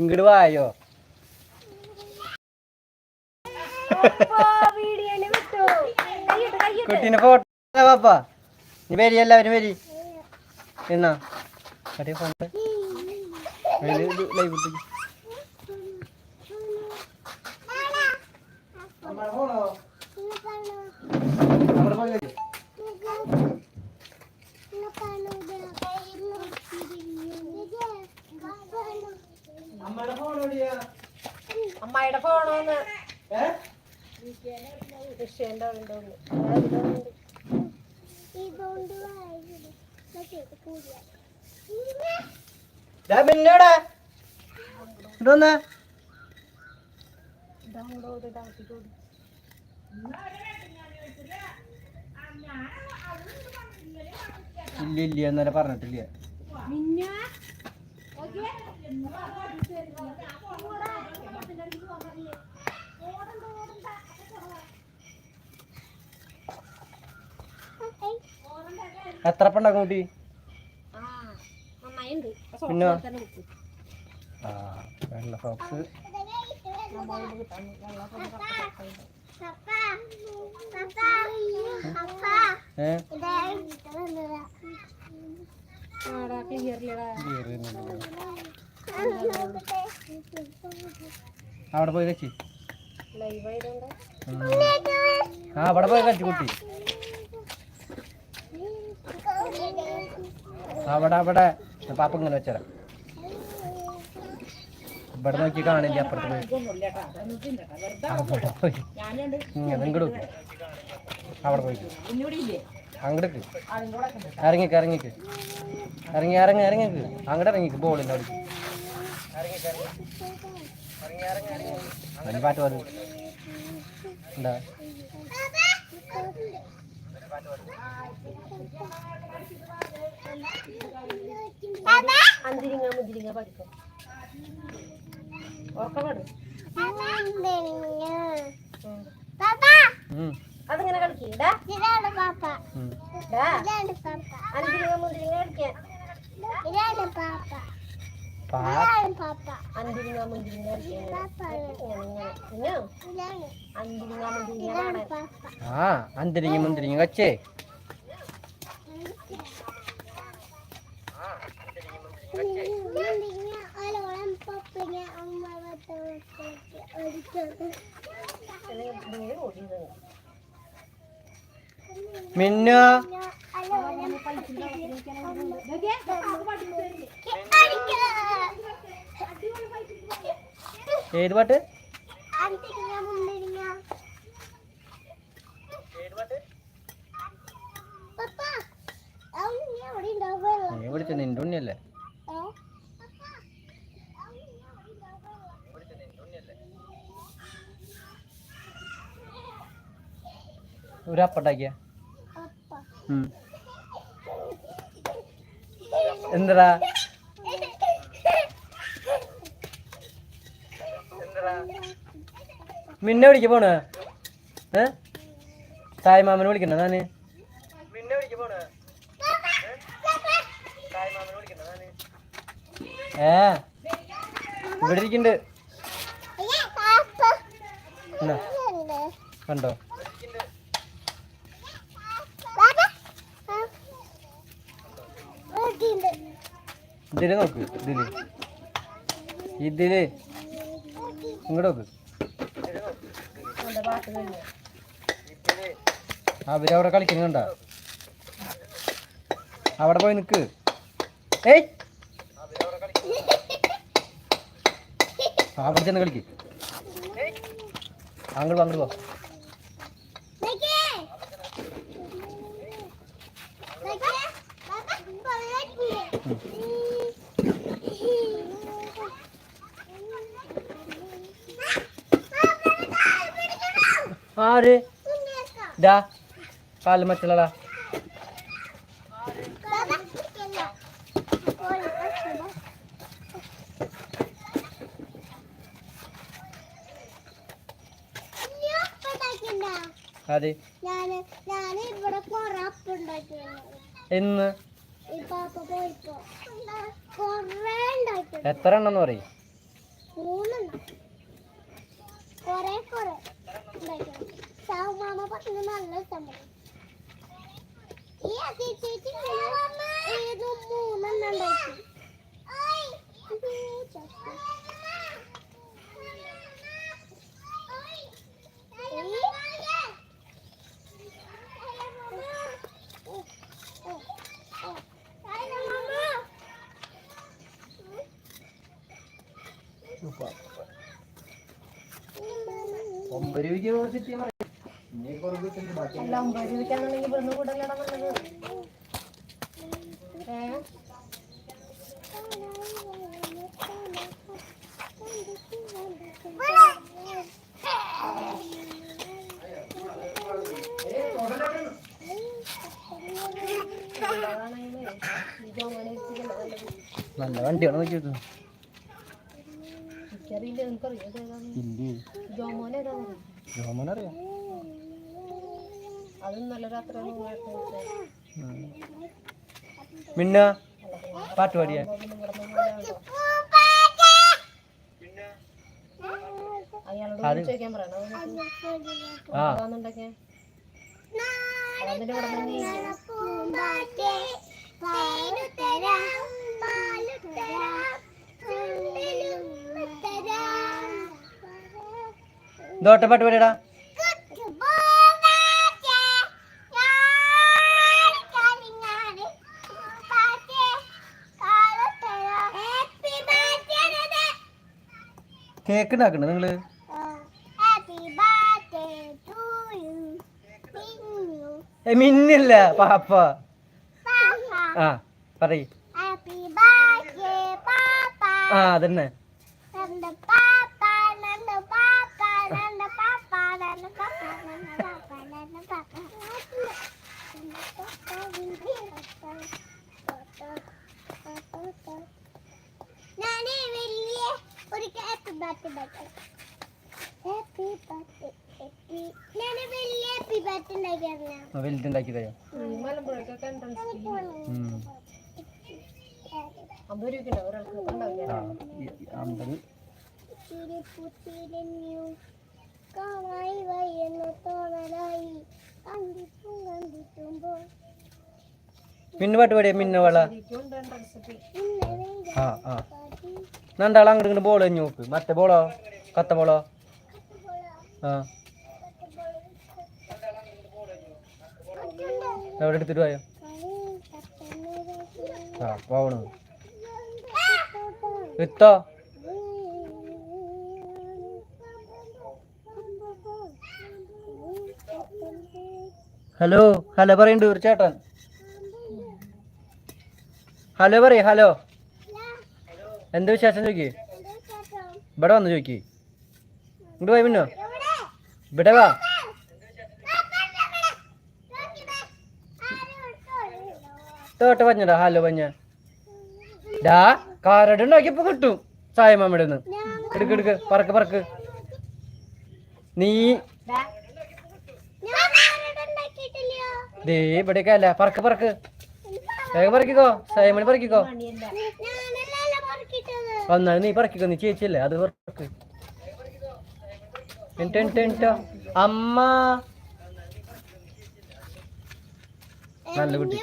ഇങ്ങോട്ട് വായോ? കുട്ടീനെ ഫോട്ടോ പാപ്പ? നീ വരി എല്ലാവരും വരി. എന്നാ? കട്ടിയ ഫോൺ ലൈവ് ഇട്ടേക്ക്. നമ്മുടെ phone ലേക്ക്. അമ്മയുടെ വിഷയന്റെ ഉണ്ടോന്ന് ദാ മിന്നോടെ. ഇങ്ങോട്ട് വന്നേ. ഡൗൺലോഡ് ഇതാക്കിക്കോടി ഇല്ല ഇല്ല എന്നേരം പറഞ്ഞിട്ടില്ല. എത്ര പെണ്ണാക്കും കുട്ടി? പിന്നെ? ആ വെള്ള സോക്സ് അവിടെ പോയി കച്ചി. ആ അവിടെ പോയി കച്ചി കുട്ടി. അവിടെ അവിടെ. പാപ്പ ഇങ്ങനെ വെച്ചരാം. ഇവിടെ നോക്കി കാണില്ല അപ്പുറത്ത് അവിടെ പോയി. ഇങ്ങനെ ഇങ്ങോട്ട് നോക്ക്. അവിടെ പോയി. അങ്ങോട്ട് ഇറങ്ങിക്ക് ഇറങ്ങിക്ക്. ഇറങ്ങി ഇറങ്ങി ഇറങ്ങിക്ക് അങ്ങോട്ട് ഇറങ്ങിക്ക് ബോളിന്റെ അവിടെ. പാട്ട് പറഞ്ഞു എന്താ അന്തിരിങ്ങ മുന്തിരിങ്ങ പഠിക്കും. ഉറക്കപ്പെടും അതിങ്ങനെ. അന്തിരിങ്ങ മുതിരിങ്ങ കളിക്കാൻ. പാ അന്തിരിങ്ങ കാണാൻ ആ അന്തരിങ്ങി മുന്തിരിങ്ങി. കച്ചേ മിന്നു. ഏത് പാട്ട്? നീ വിളിച്ച നിന്റെ ഉണ്ണിയല്ലേ? ഒരു അപ്പട്ടാക്കിയ. എന്തടാ? മിന്നെ വിളിക്ക പോണ. ഏ? തായ് മാമനെ വിളിക്കണ്ട ഞാൻ ഏ? ഇവിടെ ഇരിക്കണ്ട്. കണ്ടോ? ഇതിൽ നോക്ക് ഇതിൽ. ഇതിൽ. ഇങ്ങോട്ട് നോക്ക്. അവരവിടെ കളിക്കുന്നു കണ്ട? അവിടെ പോയി നിക്ക്. ഏയ്! അവിടെ ചെന്ന് കളിക്ക്. അങ്ങോട്ട് അങ്ങോട്ട് പോ ആര്? ഇതാ കാൽ മറ്റുള്ളടാ അതെ എന്ന്? എത്ര എണ്ണം എന്ന് പറയും മൂന്നെണ്ണം കൊറേ കൊറേ ഉണ്ടാക്കണം സാവുമാമ പറഞ്ഞ നല്ല സംഭവം ഈ അതി ചേച്ചി ഏതോ മൂന്നെണ്ണം ഉണ്ടാക്കി അല്ല ഒമ്പത് രൂപയ്ക്കാണെന്നുണ്ടെങ്കിൽ ഇവിടുന്ന് കൂടുതലാണ് നല്ലത് ഏ നല്ല വണ്ടിയാണ് നോക്കിയത് ഇല്ലേ? ജോമോൻ ഏതാണ് രാത്രി മിന്ന പാട്ട് പാടിയാ. അയാളോട് അത് ചോദിക്കാൻ പറയണം. ആ. ഇതോട്ടെ പാട്ട് പാടിയടാ. കുക്ക് ഉണ്ടാക്കണ നിങ്ങൾ? മിന്നില്ല പാപ്പ. ആ പറയ്. ആ അതന്നെ. ഞാനേ വലിയ ഒരു ഹാപ്പി ബർത്ത്ഡേ ഹാപ്പി ബർത്ത്ഡേ ഞാൻ വലിയ ഹാപ്പി ബർത്ത്ഡേ ഉണ്ടാക്കിയായിരുന്നു വലുതുണ്ടാക്കി തരാം. അമ്പത്. രൂപ ഒരാൾക്ക് അമ്പത്. മിന്നു പാട്ട് പാടിയ മിന്ന വള? ആ ആ. രണ്ടാൾ അങ്ങോട്ട് ഇങ്ങോട്ട് ബോൾ കഴിഞ്ഞ് നോക്ക്. മറ്റേ ബോളോ കത്ത ബോളോ ആ. എവിടെ എടുത്തിട്ട് പോയോ? ആ പോവണു. എത്തോ ഹലോ ഹലോ പറയണ്ട് ഒരു ചേട്ടൻ. ഹലോ പറയ ഹലോ എന്താ വിശേഷം ചോദിക്ക് ഇവിടെ വന്ന് ചോദിക്ക് ഇങ്ങോട്ട് പോയി പിന്നോ ഇവിടെ വാ. തോട്ട പഞ്ഞടാ ഹലോ പഞ്ഞ. ഡാ കാരട് ഉണ്ടാക്കിയപ്പോ കിട്ടും. സായമ്മയുടെ നിന്ന് എടുക്ക് എടുക്ക് പറക്ക് പറക്ക്. നീ ദേ ഇവിടെയൊക്കെ അല്ല? പറക്ക് പറക്ക്. വേഗം പറക്കിക്കോ സൈമണി പറക്കിക്കോ. പണിയല്ല നീ പറക്കിക്കോ നീ ചേച്ചിയല്ലേ അത് പറക്ക്. അമ്മ. നല്ല കുട്ടി.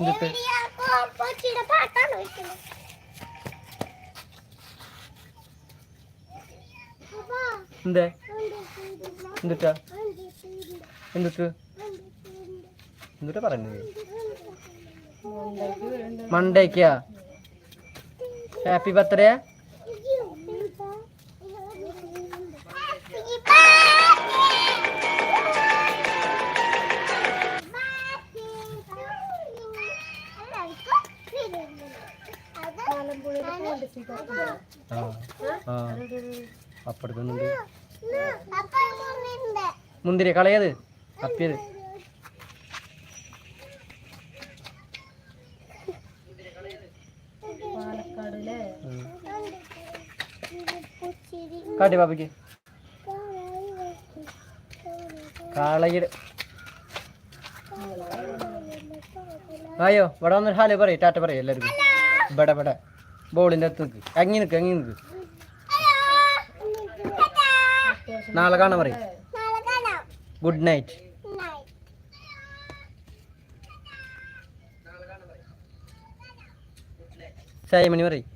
എന്നിട്ട് പാട്ടാണ് വെക്കുന്നത്? എന്തേ? എന്തുട്ടാ? എന്തുട്ട്? എന്തുട്ടാ പറഞ്ഞത് മണ്ടേക്കാ ഹാപ്പി ബർത്ത്ഡേ ആ ആ. അപ്പുറത്തുന്നുണ്ട് മുന്തിരി കളയത്? അപ്പിയത്. കാട്ടി പാപ്പയ്ക്ക്. കാളയുടെ അയ്യോ ഇവിടെ വന്നൊരു ഹാൽ പറയും ടാറ്റ പറയും എല്ലാവർക്കും. ഇവിടെ ഇവിടെ. ബോളിന്റെ അടുത്ത് നിൽക്ക്. അങ്ങി നിൽക്ക് അങ്ങി നിൽക്ക്. നാളെ കാണാൻ പറയും ഗുഡ് നൈറ്റ് സൈമണി പറയും